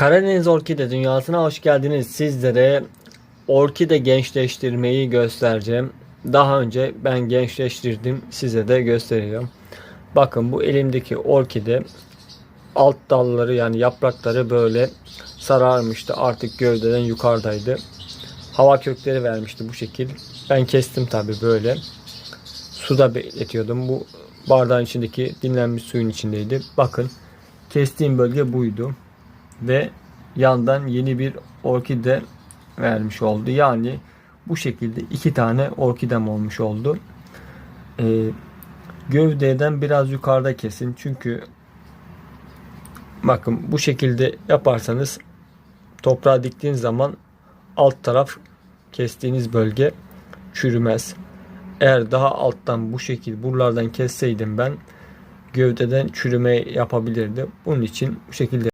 Karadeniz Orkide Dünyası'na hoş geldiniz. Sizlere orkide gençleştirmeyi göstereceğim. Daha önce ben gençleştirdim. Size de gösteriyorum. Bakın bu elimdeki orkide alt dalları yani yaprakları böyle sararmıştı. Artık gövdeden yukarıdaydı. Hava kökleri vermişti bu şekil. Ben kestim tabi böyle. Suda bekletiyordum. Bu bardağın içindeki dinlenmiş suyun içindeydi. Bakın kestiğim bölge buydu ve yandan yeni bir orkide vermiş oldu. Yani bu şekilde iki tane orkidem olmuş oldu. Ee, gövdeden biraz yukarıda kesin. Çünkü bakın bu şekilde yaparsanız toprağa diktiğiniz zaman alt taraf kestiğiniz bölge çürümez. Eğer daha alttan bu şekil buralardan kesseydim ben gövdeden çürüme yapabilirdi. Bunun için bu şekilde